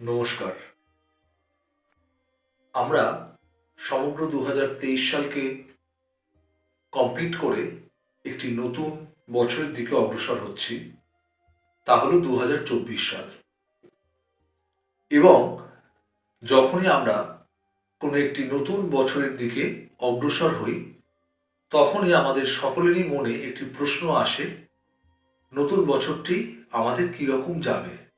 নমস্কার। আমরা সমগ্র দু হাজার তেইশ সালকে কমপ্লিট করে একটি নতুন বছরের দিকে অগ্রসর হচ্ছি, তা হলো দু হাজার চব্বিশ সাল। এবং যখনই আমরা কোনো একটি নতুন বছরের দিকে অগ্রসর হই, তখনই আমাদের সকলেরই মনে একটি প্রশ্ন আসে, নতুন বছরটি আমাদের কীরকম যাবে?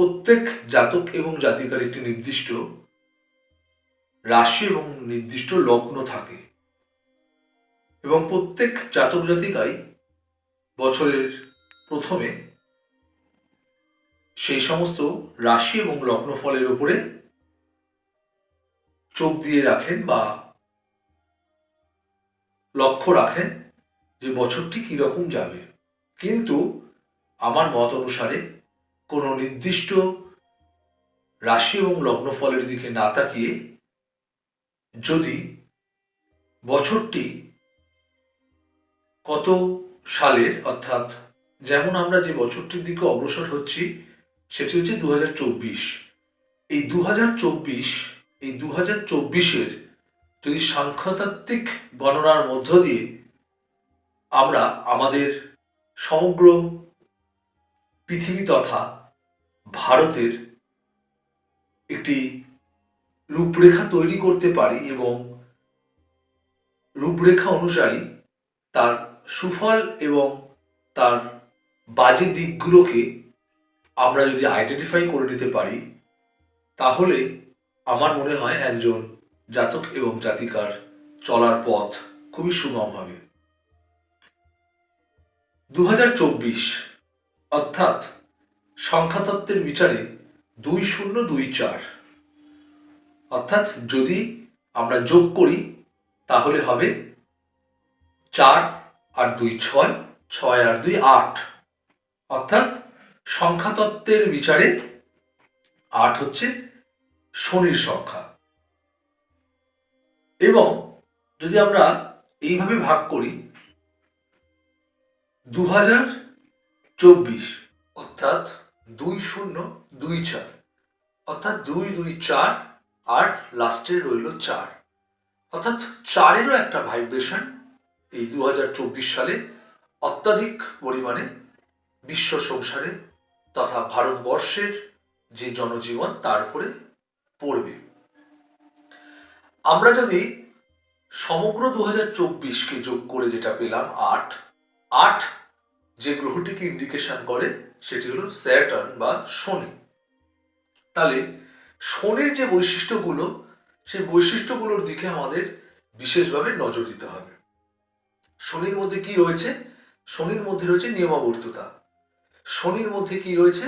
প্রত্যেক জাতক এবং জাতিকার একটি নির্দিষ্ট রাশি এবং নির্দিষ্ট লগ্ন থাকে। এবং প্রত্যেক জাতক জাতিকাই বছরের প্রথমে সেই সমস্ত রাশি এবং লগ্ন ফলের উপরে চোখ দিয়ে রাখেন বা লক্ষ্য রাখেন যে বছরটি কীরকম যাবে। কিন্তু আমার মত অনুসারে কোনো নির্দিষ্ট রাশি এবং লগ্নফলের দিকে না তাকিয়ে যদি বছরটি কত সালের, অর্থাৎ যেমন আমরা যে বছরটির দিকে অগ্রসর হচ্ছি, সেটি হচ্ছে দু হাজার চব্বিশ। এই দু হাজার চব্বিশ, এই দু হাজার চব্বিশের যদি সাংখ্যতাত্ত্বিক গণনার মধ্য দিয়ে আমরা আমাদের সমগ্র পৃথিবী তথা ভারতের একটি রূপরেখা তৈরি করতে পারি এবং রূপরেখা অনুযায়ী তার সুফল এবং তার বাজে দিকগুলোকে আমরা যদি আইডেন্টিফাই করে নিতে পারি, তাহলে আমার মনে হয় একজন জাতক এবং জাতিকার চলার পথ খুবই সুগম হবে। দু হাজার চব্বিশ অর্থাৎ সংখ্যাতত্ত্বের বিচারে দুই শূন্য দুই চার। অর্থাৎ যদি আমরা যোগ করি, তাহলে হবে চার আর দুই ছয় ছয় আর দুই আট। অর্থাৎ সংখ্যাতত্ত্বের বিচারে আট হচ্ছে শনির সংখ্যা। এবং যদি আমরা এইভাবে ভাগ করি দু হাজার চব্বিশ, অর্থাৎ দুই শূন্য, দুই চার। অর্থাৎ দুই দুই চার, আর লাস্টে রইল চার। অর্থাৎ চারেরও একটা ভাইব্রেশন এই দু হাজার চব্বিশ সালে অত্যাধিক পরিমাণে বিশ্ব সংসারে তথা ভারতবর্ষের যে জনজীবন, তার উপরে পড়বে। আমরা যদি সমগ্র দু হাজার চব্বিশকে যোগ করে যেটা পেলাম আট আট যে গ্রহটিকে ইন্ডিকেশন করে সেটি হলো স্যাটার্ন বা শনি। তাহলে শনির যে বৈশিষ্ট্যগুলো, সেই বৈশিষ্ট্যগুলোর দিকে আমাদের বিশেষভাবে নজর দিতে হবে। শনির মধ্যে কি রয়েছে? শনির মধ্যে রয়েছে নিয়মাবর্ততা। শনির মধ্যে কি রয়েছে?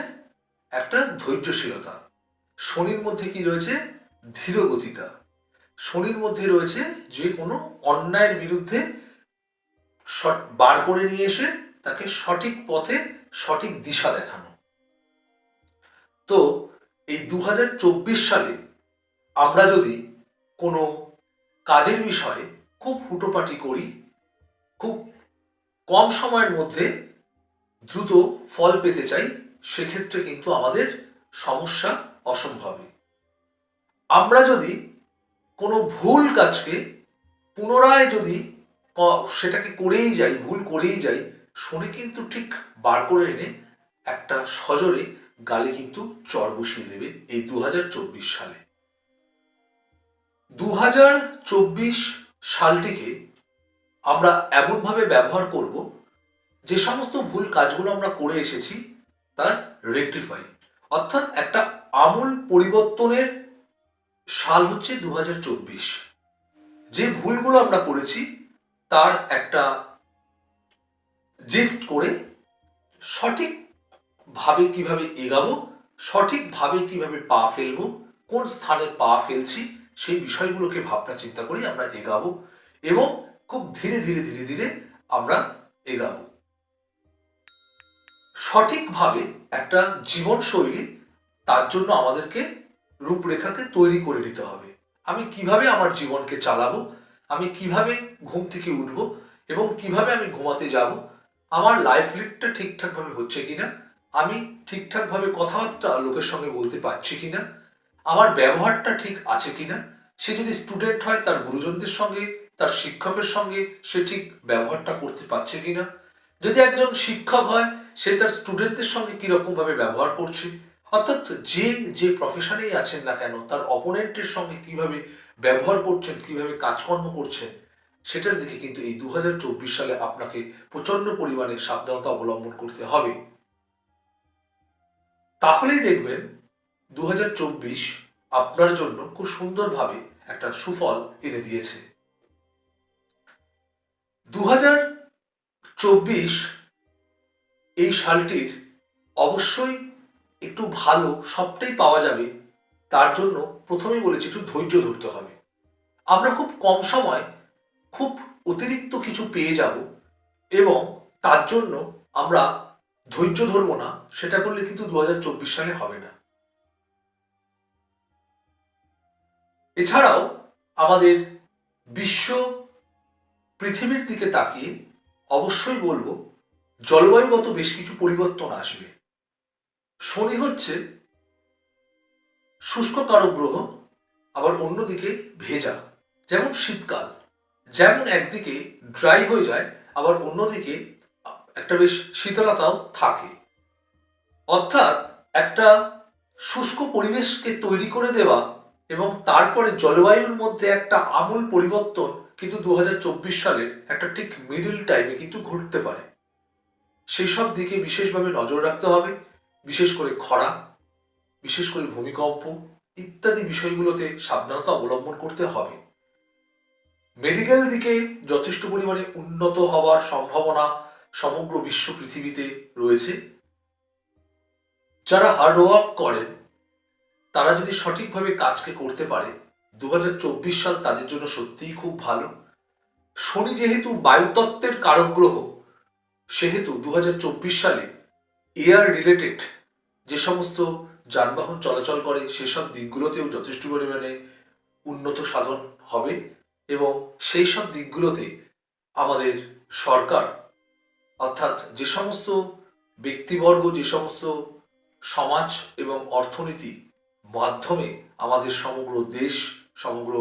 একটা ধৈর্যশীলতা। শনির মধ্যে কি রয়েছে? ধীরগতিতা। শনির মধ্যে রয়েছে যে কোনো অন্যায়ের বিরুদ্ধে বার করে নিয়ে এসে তাকে সঠিক পথে সঠিক দিশা দেখানো। তো এই দু হাজার চব্বিশ সালে আমরা যদি কোনো কাজের বিষয়ে খুব হুটোপাটি করি, খুব কম সময়ের মধ্যে দ্রুত ফল পেতে চাই, সেক্ষেত্রে কিন্তু আমাদের সমস্যা অসম্ভবই আমরা যদি কোনো ভুল কাজকে পুনরায় যদি সেটাকে করেই যাই, ভুল করেই যাই শনি কিন্তু ঠিক বার করে এনে একটা সজরে গালে কিন্তু চর বসিয়ে দেবে এই দু হাজার চব্বিশ সালে। দু হাজার চব্বিশ সালটিকে আমরা এমনভাবে ব্যবহার করব, যে সমস্ত ভুল কাজগুলো আমরা করে এসেছি তার রেক্টিফাই অর্থাৎ একটা আমূল পরিবর্তনের সাল হচ্ছে দু হাজার চব্বিশ। যে ভুলগুলো আমরা করেছি, তার একটা জিস্ট করে সঠিকভাবে কীভাবে এগাবো সঠিকভাবে কীভাবে পা ফেলব, কোন স্থানে পা ফেলছি, সেই বিষয়গুলোকে ভাবনা চিন্তা করে আমরা এগাবো এবং খুব ধীরে ধীরে ধীরে ধীরে আমরা এগাবো। সঠিকভাবে একটা জীবনশৈলী তার জন্য আমাদেরকে রূপরেখাকে তৈরি করে নিতে হবে। আমি কীভাবে আমার জীবনকে চালাবো, আমি কীভাবে ঘুম থেকে উঠবো এবং কীভাবে আমি ঘুমাতে যাব আমার লাইফ লিডটা ঠিকঠাকভাবে হচ্ছে কিনা? আমি ঠিকঠাকভাবে কথাবার্তা লোকের সঙ্গে বলতে পারছি কিনা? আমার ব্যবহারটা ঠিক আছে কিনা? সে যদি স্টুডেন্ট হয়, তার গুরুজনদের সঙ্গে, তার শিক্ষকের সঙ্গে সে ঠিক ব্যবহারটা করতে পারছে কিনা? যদি একজন শিক্ষক হয়, সে তার স্টুডেন্টদের সঙ্গে কীরকম ভাবে ব্যবহার করছে? অর্থাৎ যে যে প্রফেশনেই আছেন না কেন, তার অপোনেন্টের সঙ্গে কীভাবে ব্যবহার করছেন, কীভাবে কাজকর্ম করছেন সেটার দিকে কিন্তু এই দু হাজার চব্বিশ সালে আপনাকে প্রচণ্ড পরিমাণে সাবধানতা অবলম্বন করতে হবে। তাহলেই দেখবেন দু হাজার চব্বিশ আপনার জন্য খুব সুন্দরভাবে একটা সুফল এনে দিয়েছে। দু হাজার চব্বিশ এই সালটির অবশ্যই একটু ভালো সবটাই পাওয়া যাবে, তার জন্য প্রথমেই বলেছি একটু ধৈর্য ধরতে হবে। আমরা খুব কম সময় খুব অতিরিক্ত কিছু পেয়ে যাব এবং তার জন্য আমরা ধৈর্য ধরবো না, সেটা করলে কিন্তু দু হাজার চব্বিশ সালে হবে না। এছাড়াও আমাদের বিশ্ব পৃথিবীর দিকে তাকিয়ে অবশ্যই বলব, জলবায়ুগত বেশ কিছু পরিবর্তন আসবে। শনি হচ্ছে শুষ্ক কারক গ্রহ, আবার অন্যদিকে ভেজা, যেমন শীতকাল। যেমন একদিকে ড্রাই হয়ে যায়, আবার অন্যদিকে একটা বেশ শীতলতাও থাকে। অর্থাৎ একটা শুষ্ক পরিবেশকে তৈরি করে দেওয়া এবং তারপরে জলবায়ুর মধ্যে একটা আমূল পরিবর্তন কিন্তু দু হাজার চব্বিশ সালের একটা ঠিক মিডল টাইমে কিন্তু ঘটতে পারে। সেই সব দিকে বিশেষভাবে নজর রাখতে হবে, বিশেষ করে খরা, বিশেষ করে ভূমিকম্প ইত্যাদি বিষয়গুলোতে সাবধানতা অবলম্বন করতে হবে। মেডিকেল দিকে যথেষ্ট পরিমাণে উন্নত হওয়ার সম্ভাবনা সমগ্র বিশ্ব পৃথিবীতে রয়েছে। যারা হার্ডওয়ার্ক করেন, তারা যদি সঠিকভাবে কাজকে করতে পারে দু হাজার চব্বিশ সাল তাদের জন্য সত্যিই খুব ভালো। শনি যেহেতু বায়ুতত্ত্বের কারক গ্রহ সেহেতু দু হাজার চব্বিশ সালে এয়ার রিলেটেড যে সমস্ত যানবাহন চলাচল করে, সেসব দিকগুলোতেও যথেষ্ট পরিমাণে উন্নত সাধন হবে। এবং সেই সব দিকগুলোতে আমাদের সরকার, অর্থাৎ যে সমস্ত ব্যক্তিবর্গ, যে সমস্ত সমাজ এবং অর্থনীতি মাধ্যমে আমাদের সমগ্র দেশ, সমগ্র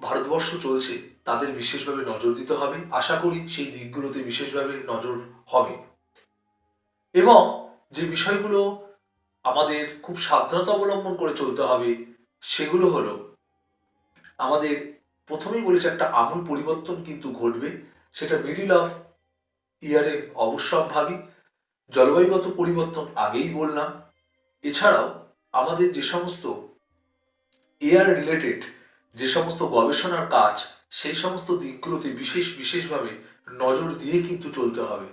ভারতবর্ষ চলছে, তাদের বিশেষভাবে নজর দিতে হবে। আশা করি সেই দিকগুলোতে বিশেষভাবে নজর হবে। এবং যে বিষয়গুলো আমাদের খুব সাবধানতা অবলম্বন করে চলতে হবে, সেগুলো হলো আমাদের প্রথমেই বলেছে একটা আমূল পরিবর্তন কিন্তু ঘটবে, সেটা মিডিল অফ ইয়ারে অবশ্যম্ভাবী। জলবায়ুগত পরিবর্তন আগেই বললাম। এছাড়াও আমাদের যে সমস্ত এয়ার রিলেটেড যে সমস্ত গবেষণার কাজ, সেই সমস্ত দিকগুলোতে বিশেষ বিশেষভাবে নজর দিয়ে কিন্তু চলতে হবে।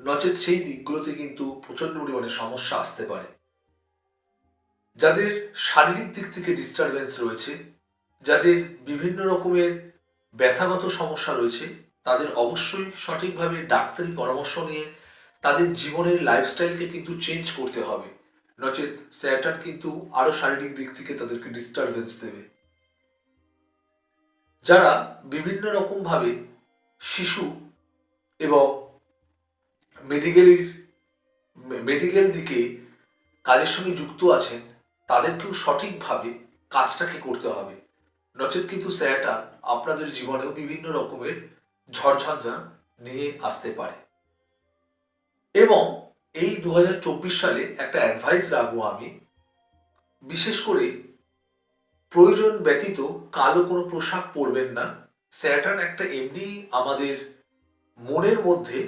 নচেত সেই দিকগুলোতে কিন্তু প্রচণ্ড পরিমাণে সমস্যা আসতে পারে। যাদের শারীরিক দিক থেকে ডিস্টারবেন্স রয়েছে যাদের বিভিন্ন রকমের ব্যথাগত সমস্যা রয়েছে, তাদের অবশ্যই সঠিকভাবে ডাক্তারি পরামর্শ নিয়ে তাদের জীবনের লাইফস্টাইলকে কিন্তু চেঞ্জ করতে হবে। নচেত স্যাটার্ন কিন্তু আরও শারীরিক দিক থেকে তাদেরকে ডিস্টারবেন্স দেবে। যারা বিভিন্ন রকমভাবে শিশু এবং মেডিকেলের মেডিকেল দিকে কাজের সঙ্গে যুক্ত আছেন, তাদেরকেও সঠিকভাবে কাজটাকে করতে হবে। নচেত কিন্তু স্যাটার্ন আপনাদের জীবনেও বিভিন্ন রকমের ঝড়ঝঞ্ঝা নিয়ে আসতে পারে। এবং এই দু হাজার চব্বিশ সালে একটা অ্যাডভাইস রাখব আমি, বিশেষ করে প্রয়োজন ব্যতীত কালো কোনো পোশাক পরবেন না। স্যাটার্ন একটা এমনি আমাদের মনের মধ্যে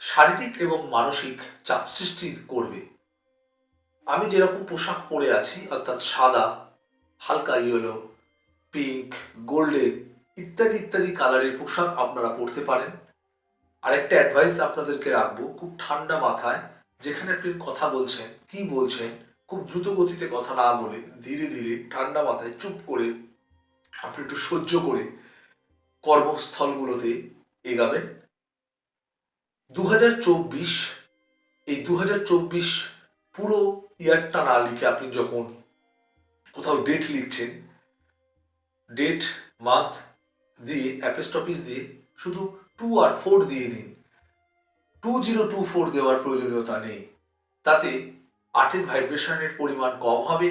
শারীরিক এবং মানসিক চাপ সৃষ্টি করবে। আমি যেরকম পোশাক পরে আছি, অর্থাৎ সাদা, হালকা ইয়েলো পিঙ্ক গোল্ডেন ইত্যাদি ইত্যাদি কালারের পোশাক আপনারা পরতে পারেন। আরেকটা অ্যাডভাইস আপনাদেরকে রাখব, খুব ঠান্ডা মাথায়, যেখানে আপনি কথা বলছেন, কি বলছেন, খুব দ্রুত গতিতে কথা না বলে ধীরে ধীরে ঠান্ডা মাথায় চুপ করে আপনি একটু সহ্য করে কর্মস্থলগুলোতে এগাবেন। দু হাজার চব্বিশ, এই দু হাজার চব্বিশ পুরো ইয়ারটা না লিখে আপনি যখন কোথাও ডেট লিখছেন ডেট মান্থ দিয়ে অ্যাপেস্টপিস দিয়ে, শুধু টু আর ফোর দিয়ে দিন। টু জিরো টু ফোর দেওয়ার প্রয়োজনীয়তা নেই। তাতে আটের ভাইব্রেশনের পরিমাণ কম হবে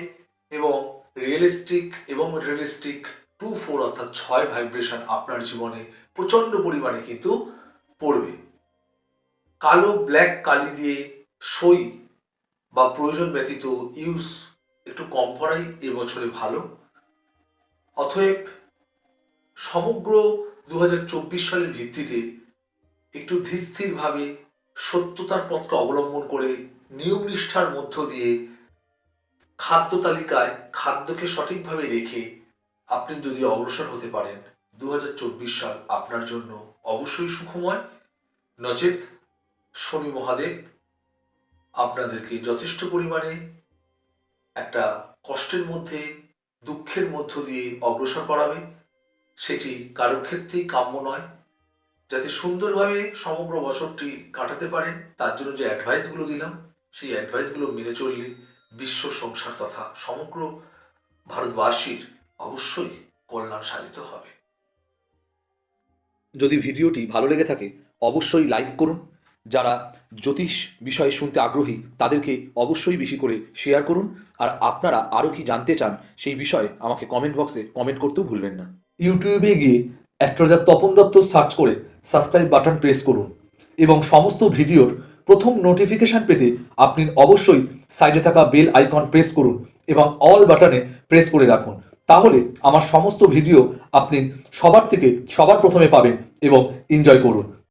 এবং রিয়েলিস্টিক এবং রিয়েলিস্টিক টু ফোর অর্থাৎ ছয় ভাইব্রেশন আপনার জীবনে প্রচণ্ড পরিমাণে কিন্তু পড়বে। কালো ব্ল্যাক কালি দিয়ে সই বা প্রয়োজন ব্যতীত ইউজ একটু কম করাই এবছরে ভালো। অতএব সমগ্র দু হাজার চব্বিশ সালের ভিত্তিতে একটু ধীরস্থিরভাবে সত্যতার পথকে অবলম্বন করে নিয়ম নিষ্ঠার মধ্য দিয়ে খাদ্য তালিকায় খাদ্যকে সঠিকভাবে রেখে আপনি যদি অগ্রসর হতে পারেন দু হাজার চব্বিশ সাল আপনার জন্য অবশ্যই সুখময়। নচেত শনি মহাদেব আপনাদেরকে যথেষ্ট পরিমাণে একটা কষ্টের মধ্যে দুঃখের মধ্য দিয়ে অগ্রসর করাবে। সেটি কারোর ক্ষেত্রেই কাম্য নয়। যাতে সুন্দরভাবে সমগ্র বছরটি কাটাতে পারেন, তার জন্য যে অ্যাডভাইসগুলো দিলাম, সেই অ্যাডভাইসগুলো মেনে চললে বিশ্ব সংসার তথা সমগ্র ভারতবাসীর অবশ্যই কল্যাণ সাধিত হবে। যদি ভিডিওটি ভালো লেগে থাকে, অবশ্যই লাইক করুন যারা জ্যোতিষ বিষয়ে শুনতে আগ্রহী, তাদেরকে অবশ্যই বেশি করে শেয়ার করুন। আর আপনারা আরও কি জানতে চান সেই বিষয়ে আমাকে কমেন্ট বক্সে কমেন্ট করতেও ভুলবেন না। ইউটিউবে গিয়ে অ্যাস্ট্রোলজার তপন দত্ত সার্চ করে সাবস্ক্রাইব বাটন প্রেস করুন। এবং সমস্ত ভিডিওর প্রথম নোটিফিকেশন পেতে আপনি অবশ্যই সাইডে থাকা বেল আইকন প্রেস করুন এবং অল বাটনে প্রেস করে রাখুন। তাহলে আমার সমস্ত ভিডিও আপনি সবার থেকে, সবার প্রথমে পাবেন এবং এনজয় করুন।